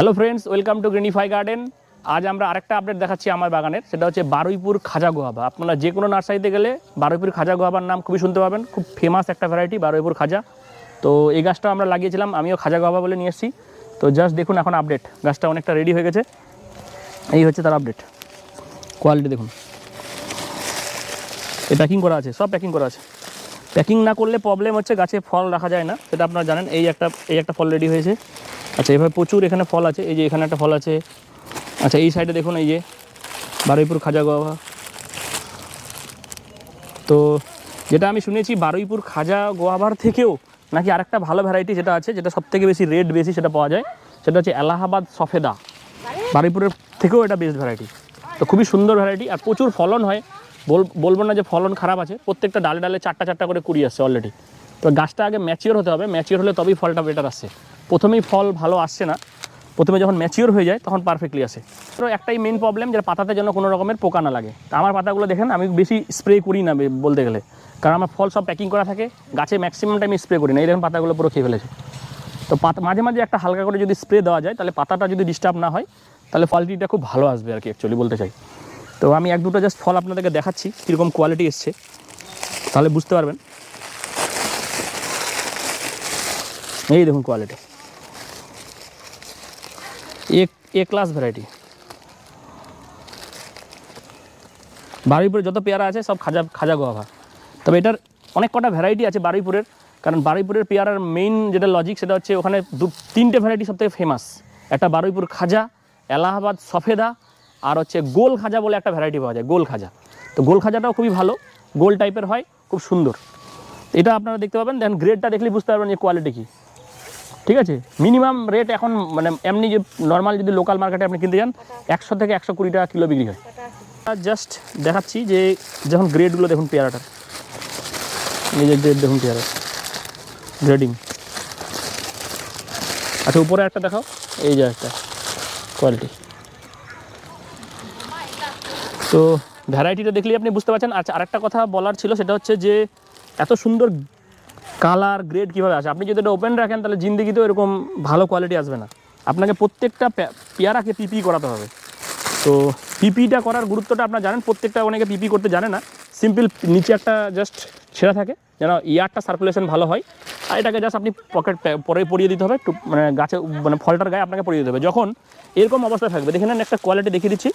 Hello friends welcome to Greenify garden আজ আমরা আরেকটা আপডেট দেখাচ্ছি আমার বাগানের, সেটা হচ্ছে বারুইপুর খাজা গোয়াবা আপনারা যে কোনো নার্সারিতে গেলে বারুইপুর খাজা গোয়াবার নাম খুবই শুনতে পাবেন। খুব ফেমাস একটা ভ্যারাইটি বারুইপুর খাজা। তো এই গাছটা আমরা লাগিয়েছিলাম, আমিও খাজা গোয়াবা বলে নিয়ে এসেছি। তো জাস্ট দেখুন এখন আপডেট গাছটা অনেকটা রেডি হয়ে গেছে। এই হচ্ছে তার আপডেট কোয়ালিটি দেখুন। এই প্যাকিং করা আছে, সব প্যাকিং করা আছে। প্যাকিং না করলে প্রবলেম হচ্ছে গাছে ফল রাখা যায় না, সেটা আপনারা জানেন। এই একটা এই একটা ফল রেডি হয়েছে। আচ্ছা এভাবে প্রচুর এখানে ফল আছে। এই যে এখানে একটা ফল আছে। আচ্ছা এই সাইডে দেখুন, এই যে বারুইপুর খাজা গোয়াবা তো যেটা আমি শুনেছি, বারুইপুর খাজা গোয়াবার থেকেও নাকি আরেকটা ভালো ভ্যারাইটি যেটা আছে, যেটা সবথেকে বেশি রেট বেশি সেটা পাওয়া যায়, সেটা হচ্ছে এলাহাবাদ সফেদা। বারুইপুরের থেকেও এটা বেস্ট ভ্যারাইটি তো খুবই সুন্দর ভ্যারাইটি আর প্রচুর ফলন হয়। বল, বলব না যে ফলন খারাপ আছে, প্রত্যেকটা ডালে ডালে চারটা চারটা করে কুড়ি আসছে অলরেডি তো গাছটা আগে ম্যাচিওর হতে হবে ম্যাচিওর হলে তবেই ফলটা বেটার আসছে। প্রথমেই ফল ভালো আসছে না, প্রথমে যখন ম্যাচিওর হয়ে যায় তখন পারফেক্টলি আসে। তো একটাই মেন প্রবলেম যে পাতাতে যেন কোনো রকমের পোকা না লাগে। আমার পাতাগুলো দেখেন, আমি বেশি স্প্রে করি না বলতে গেলে। কারণ আমার ফল সব প্যাকিং করা থাকে, গাছে ম্যাক্সিমাম টাইম স্প্রে করি না, এই দেখেন পাতাগুলো পুরো খেয়ে ফেলেছে। তো পাতা, মাঝে মাঝে একটা হালকা করে যদি স্প্রে দেওয়া যায়, তাহলে পাতাটা যদি ডিস্টার্ব না হয়, তাহলে কোয়ালিটিটা খুব ভালো আসবে আর কি অ্যাকচুয়ালি বলতে চাই। তো আমি এক দুটো জাস্ট ফল আপনাদেরকে দেখাচ্ছি, কীরকম কোয়ালিটি এসছে। তাহলে বুঝতে পারবেন। এই দেখুন কোয়ালিটি এক এ ক্লাস ভ্যারাইটি বারুইপুরে যত পেয়ারা আছে, সব খাজা খাজা গোয়াভা তবে এটার অনেক কটা ভ্যারাইটি আছে বারুইপুরের, কারণ বারুইপুরের পেয়ারার মেইন যেটা লজিক সেটা হচ্ছে ওখানে দু, তিনটে ভ্যারাইটি সবথেকে ফেমাস একটা বারুইপুর খাজা, এলাহাবাদ সফেদা, আর হচ্ছে গোল খাজা বলে একটা ভ্যারাইটি পাওয়া যায়, গোল খাজা। তো গোল খাজাটাও খুবই ভালো, গোল টাইপের হয়, খুব সুন্দর। এটা আপনারা দেখতে পাবেন দেন গ্রেডটা দেখলেই বুঝতে পারবেন যে কোয়ালিটি কী। ঠিক আছে? মিনিমাম রেট এখন মানে এমনি যে নর্মাল যদি লোকাল মার্কেটে আপনি কিনতে যান, একশো থেকে একশো কুড়ি টাকা কিলো বিক্রি হয়। জাস্ট দেখাচ্ছি যে যখন গ্রেডগুলো দেখুন পেয়ারাটার। নিজের গ্রেড দেখুন পেয়ারা। গ্রেডিং আচ্ছা উপরে একটা দেখাও। এই যে একটা কোয়ালিটি তো ভ্যারাইটিটা দেখলেই আপনি বুঝতে পারছেন। আচ্ছা আরেকটা কথা বলার ছিল, সেটা হচ্ছে যে এত সুন্দর কালার গ্রেড কীভাবে আসে? আপনি যদি এটা ওপেন রাখেন, তাহলে জিন্দিগিতেও এরকম ভালো কোয়ালিটি আসবে না। আপনাকে প্রত্যেকটা পেয়ারাকে পিপি করাতে হবে। তো পিপিটা করার গুরুত্বটা আপনারা জানেন, প্রত্যেকটা অনেকে পিপি করতে জানে না। সিম্পল নিচে একটা জাস্ট ছেঁড়া থাকে, যেন ইয়ারটা সার্কুলেশন ভালো হয়। আর এটাকে জাস্ট আপনি পকেট পরে পরিয়ে দিতে হবে, একটু মানে গাছে মানে ফলটার গায়ে আপনাকে পরিয়ে দিতে হবে। যখন এরকম অবস্থায় থাকবে, দেখে নেন একটা কোয়ালিটি দেখিয়ে দিচ্ছি।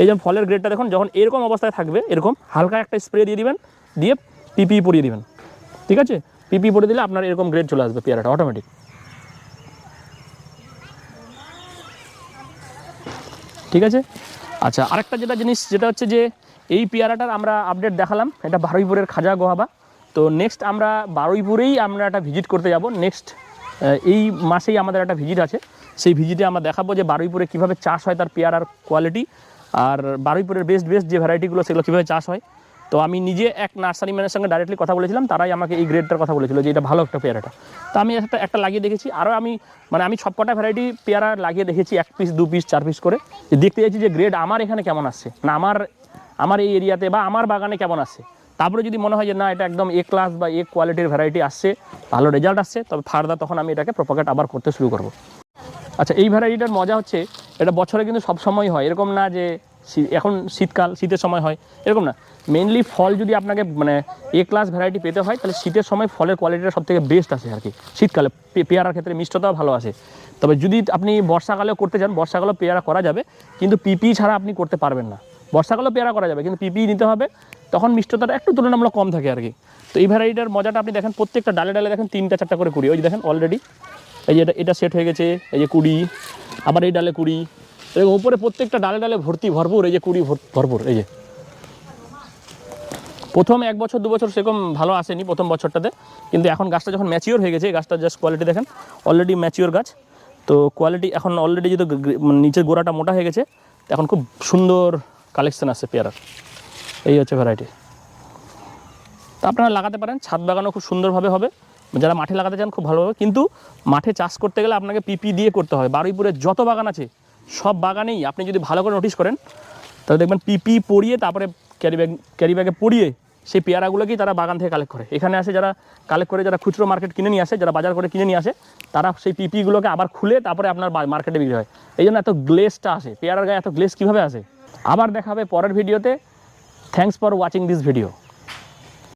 এই যেমন ফলের গ্রেডটা দেখুন, যখন এরকম অবস্থায় থাকবে, এরকম হালকা একটা স্প্রে দিয়ে দিবেন, দিয়ে পিপি পরিয়ে দিবেন। ঠিক আছে? পিপি পরে দিলে আপনার এরকম গ্রেড চলে আসবে পেয়ারাটা অটোমেটিক ঠিক আছে? আচ্ছা আরেকটা যেটা জিনিস, যেটা হচ্ছে যে এই পেয়ারাটার আমরা আপডেট দেখালাম, এটা বারুইপুরের খাজা গোহাবা। তো নেক্সট আমরা বারুইপুরেই আমরা একটা ভিজিট করতে যাব। নেক্সট এই মাসেই আমাদের একটা ভিজিট আছে। সেই ভিজিটে আমরা দেখাবো যে বারুইপুরে কীভাবে চাষ হয় তার পেয়ারার কোয়ালিটি আর বারুইপুরের বেস্ট বেস্ট যে ভ্যারাইটিগুলো সেগুলো কীভাবে চাষ হয়। তো আমি নিজে এক নার্সারি ম্যানের সঙ্গে ডাইরেক্টলি কথা বলেছিলাম, তারাই আমাকে এই গ্রেডটার কথা বলেছিল যে এটা ভালো একটা পেয়ারাটা তো আমি একটা একটা লাগিয়ে দেখেছি, আরও আমি মানে আমি সবকটা ভ্যারাইটি পেয়ারা লাগিয়ে দেখেছি, এক পিস দু পিস চার পিস করে। দেখতে চাইছি যে গ্রেড আমার এখানে কেমন আসছে না আমার আমার এই এরিয়াতে বা আমার বাগানে কেমন আসছে তারপরে যদি মনে হয় যে না, এটা একদম এ ক্লাস বা এ কোয়ালিটির ভ্যারাইটি আসছে, ভালো রেজাল্ট আসছে তবে ফার্দার তখন আমি এটাকে প্রপাগেট আবার করতে শুরু করব। আচ্ছা এই ভ্যারাইটিটার মজা হচ্ছে, এটা বছরে কিন্তু সব সময় হয়। এরকম না যে এখন শীতকাল, শীতের সময় হয়, এরকম না। মেনলি ফল যদি আপনাকে মানে এ ক্লাস ভ্যারাইটি পেতে হয়, তাহলে শীতের সময় ফলের কোয়ালিটিটা সব থেকে বেস্ট আসে আর কি। শীতকালে পেয়ারার ক্ষেত্রে মিষ্টতাও ভালো আসে তবে যদি আপনি বর্ষাকালেও করতে চান, বর্ষাকালেও পেয়ারা করা যাবে, কিন্তু পিপি ছাড়া আপনি করতে পারবেন না। বর্ষাকালেও পেয়ারা করা যাবে, কিন্তু পিপি নিতে হবে, তখন মিষ্টতাটা একটু তুলনামূলক কম থাকে আর কি। তো এই ভ্যারাইটিটার মজাটা আপনি দেখেন, প্রত্যেকটা ডালে ডালে দেখেন, তিনটা চারটা করে কুড়ি। ওই দেখেন অলরেডি এই যে এটা এটা সেট হয়ে গেছে, এই যে কুড়ি, আবার এই ডালে কুড়ি এবং উপরে প্রত্যেকটা ডালে ডালে ভর্তি ভরপুর, এই যে কুড়ি ভর- ভরপুর, এই যে। প্রথম এক বছর, দু বছর সেরকম ভালো আসেনি প্রথম বছরটাতে, কিন্তু এখন গাছটা যখন ম্যাচিওর হয়ে গেছে, এই গাছটার জাস্ট কোয়ালিটি দেখেন অলরেডি ম্যাচিওর গাছ। তো কোয়ালিটি এখন অলরেডি যেহেতু মানে নিচের গোড়াটা মোটা হয়ে গেছে, এখন খুব সুন্দর কালেকশন আসছে পেয়ারার। এই হচ্ছে ভ্যারাইটি তা আপনারা লাগাতে পারেন, ছাদ বাগানও খুব সুন্দরভাবে হবে। যারা মাঠে লাগাতে চান খুব ভালোভাবে, কিন্তু মাঠে চাষ করতে গেলে আপনাকে পিপি দিয়ে করতে হয় বারুইপুরে যত বাগান আছে সব বাগানেই আপনি যদি ভালো করে নোটিস করেন, তাহলে দেখবেন পিপি পরিয়ে তারপরে ক্যারি ব্যাগ ক্যারি ব্যাগে পরিয়ে সেই পেয়ারাগুলোকেই তারা বাগান থেকে কালেক্ট করে। এখানে আসে যারা কালেক্ট করে, যারা খুচরো মার্কেট কিনে নিয়ে আসে, যারা বাজার করে কিনে নিয়ে আসে, তারা সেই পিপিগুলোকে আবার খুলে তারপরে আপনার মার্কেটে বিক্রি হয়। এই জন্য এত গ্লেসটা আসে। পেয়ারার গায়ে এত গ্লেস কীভাবে আসে? আবার দেখা হবে পরের ভিডিওতে thanks for watching this video